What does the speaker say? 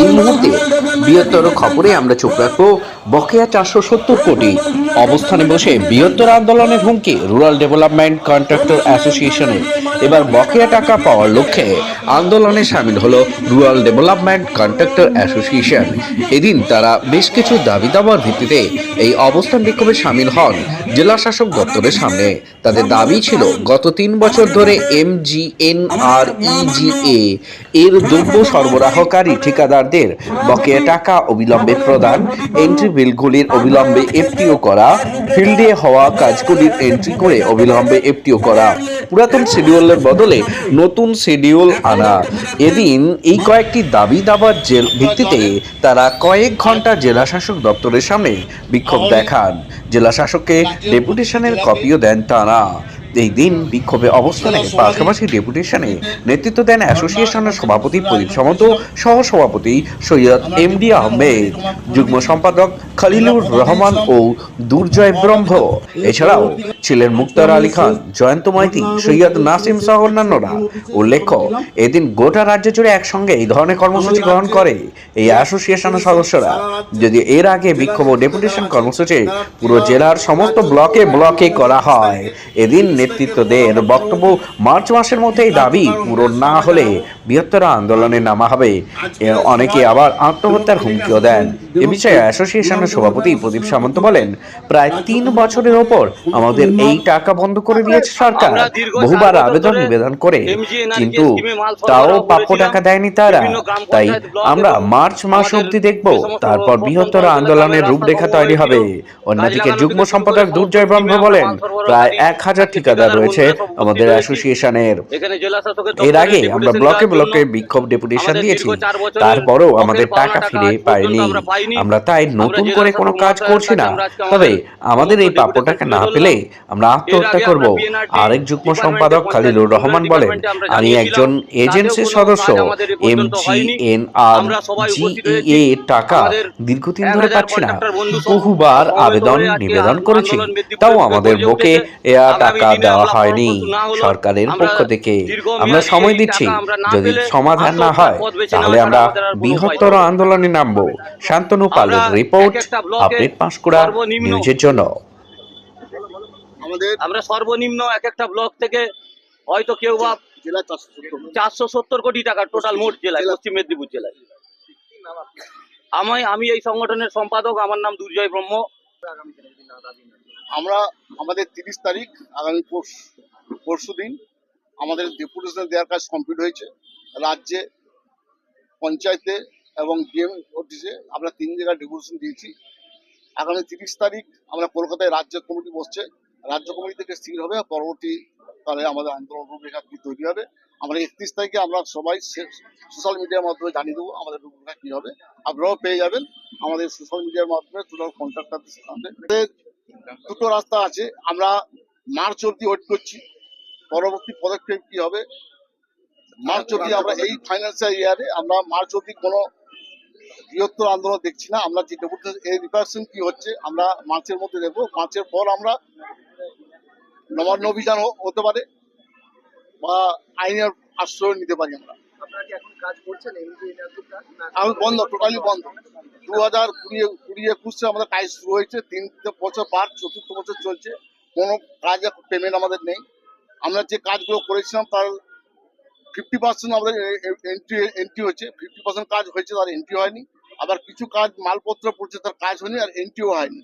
এই মুহূর্তে বৃহত্তর খবরে আমরা চোখ রাখব বকেয়া চারশো সত্তর কোটি। অবস্থানে বসে বৃহত্তর আন্দোলনের হুমকি রুরাল ডেভেলপমেন্ট কন্ট্রাক্টর অ্যাসোসিয়েশনের এবার বকেয়া টাকা পাওয়ার লক্ষ্যে আন্দোলনে সামিল হলো রুরাল ডেভেলপমেন্ট কন্ট্রাক্টর অ্যাসোসিয়েশন। এদিন তারা বেশ কিছু দাবি দাবার ভিত্তিতে এই অবস্থান বিক্ষোভে সামিল হন জেলা শাসক দপ্তরের সামনে। তাদের দাবি ছিল, গত তিন বছর ধরে এম জি এন আর ইজিএ এর দ্রব্য সরবরাহকারী ঠিকাদারদের বকেয়া টাকা অবিলম্বে প্রদান এন্ট্রি বিলগুলির অবিলম্বে এফটিও করা ফিল্ডে হওয়া কাজগুলির এন্ট্রি করে অবিলম্বে এফটিও করা। পুরাতন শিডিউলের বদলে নতুন শিডিউল আনা। এদিন এই কয়েকটি দাবি দাবার জেল ভিত্তিতে তারা কয়েক ঘণ্টা জেলা শাসক দপ্তরের সামনে বিক্ষোভ দেখান। জেলা শাসককে ডেপুটেশনের কপিও দেন তারা এই দিন বিক্ষোভে অবস্থানে পাশাপাশি ডেপুটেশনে নেতৃত্ব দেন অ্যাসোসিয়েশনের সভাপতি প্রদীপ সামন্ত সহ সভাপতি সৈয়দ এম ডি আহমেদ, যুগ্ম সম্পাদক খলিলুর রহমান ও দুর্জয় ব্রহ্ম। এছাড়াও ছিলেন মুক্তার আলী খান, জয়ন্ত মাইতি, সৈয়দ নাসিম সহ অন্যান্যরা। উল্লেখ্য, এদিন গোটা রাজ্য জুড়ে একসঙ্গে এই ধরনের কর্মসূচি গ্রহণ করে এই অ্যাসোসিয়েশনের সদস্যরা। যদি এর আগে বিক্ষোভ ও ডেপুটেশন কর্মসূচি পুরো জেলার সমস্ত ব্লকে ব্লকে করা হয়, এদিন নেতৃত্বদের বক্তব্য মার্চ মাসের মধ্যে দাবি পূরণ না হলে বৃহত্তর আন্দোলনে নামা হবে। অনেকে আবার আত্মহত্যার হুমকিও দেন। এ বিষয়ে অ্যাসোসিয়েশনের সভাপতি প্রদীপ সামন্ত বলেন প্রায় তিন বছরের ওপর আমাদের এই টাকা বন্ধ করে দিয়েছে সরকার। বহুবার আবেদন নিবেদন করে কিন্তু তাও প্রাপ্য টাকা দেয়নি তারা। তাই আমরা মার্চ মাস অবধি দেখব। তারপর বৃহত্তর আন্দোলনের রূপরেখা তৈরি হবে। অন্যদিকে যুগ্ম সম্পাদক দুর্জয় ব্রহ্ম বলেন প্রায় এক হাজার ঠিকাদার রয়েছে আমাদের অ্যাসোসিয়েশনের। এর আগে আমরা ব্লকে ব্লকে বিক্ষোভ ডেপুটেশন দিয়েছি। তারপরও আমাদের টাকা ফিরে পাইনি। আমরা তাই নতুন করে কোনো কাজ করছি না। তবে আমাদের এই প্রাপ্য টাকা না পেলে আমরা আত্মহত্যা করব। আরেক যুগ্ম সম্পাদক খালিলুর রহমান বলেন আমি একজন এজেন্সির সদস্য এম জি এন আর জিইএ টাকা দীর্ঘদিন ধরে পাচ্ছি না। বহুবার আবেদন নিবেদন করেছি। তাও আমাদের বুকে টাকা দেওয়া হয়নি। সরকারের পক্ষ থেকে। আমরা সময় দিচ্ছি। যদি সমাধান না হয় তাহলে আমরা বৃহত্তর আন্দোলনে নামবো। শান্তনু পালের রিপোর্ট আপডেট পাঁশকুড়া নিউজের জন্য। আমরা সর্বনিম্ন এক একটা ব্লক থেকে হয়তো কেউ বা চারশো সত্তর কোটি। টাকা টোটাল মোট জেলায় পশ্চিম মেদিনীপুর জেলায়। আমি আমি এই সংগঠনের সম্পাদক আমার নাম দুর্জয় ব্রহ্ম। আমরা আমাদের তিরিশ তারিখ আগামী পরশু দিন আমাদের ডেপুটেশন দেওয়ার কাজ কমপ্লিট হয়েছে। রাজ্যে, পঞ্চায়েতে এবং ডিএম অফিসে আমরা তিন জায়গায় ডেপুটেশন দিয়েছি। আগামী তিরিশ তারিখ আমরা কলকাতায় রাজ্য কমিটি বসছে। রাজ্য কমিটি থেকে স্থির হবে পরবর্তী তাহলে আমাদের আন্দোলন রূপরেখা কি তৈরি হবে। আমরা একত্রিশ তারিখে আমরা সবাই সোশ্যাল মিডিয়ার মাধ্যমে জানিয়ে দেবো আমাদের রূপরেখা কি হবে। আপনারাও পেয়ে যাবেন আমাদের সোশ্যাল মিডিয়ার মাধ্যমে টোটাল কন্ট্রাক্টারদের দুটো রাস্তা আছে, আমরা মার্চ অব্দি ওয়েট করছি। পরবর্তী পদক্ষেপ কি হবে? মার্চ অব্দি আমরা এই ফাইন্যান্সিয়াল ইয়ারে আমরা মার্চ অব্দি কোনো বৃহত্তর আন্দোলন দেখছি না। আমরা যে ডেপুটেশন এই রিপারেশন কি হচ্ছে আমরা মার্চের মধ্যে দেখব। মার্চের পর আমরা নবান্ন অভিযান হতে পারে বা আইনের আশ্রয় নিতে পারি আমরা। আমি বন্ধ টোটালি বন্ধ। দু হাজার কুড়ি কুড়ি একুশে আমাদের কাজ শুরু হয়েছে। তিন বছর পার চতুর্থ বছর চলছে। কোনো কাজে পেমেন্ট আমাদের নেই। আমরা যে কাজগুলো করেছিলাম তার ফিফটি পার্সেন্ট আমাদের এন্ট্রি এন্ট্রি হয়েছে। ফিফটি পার্সেন্ট কাজ হয়েছে, তার এন্ট্রি হয়নি। আবার কিছু কাজ, মালপত্র পড়ছে, তার কাজ হয়নি, আর এন্ট্রিও হয়নি।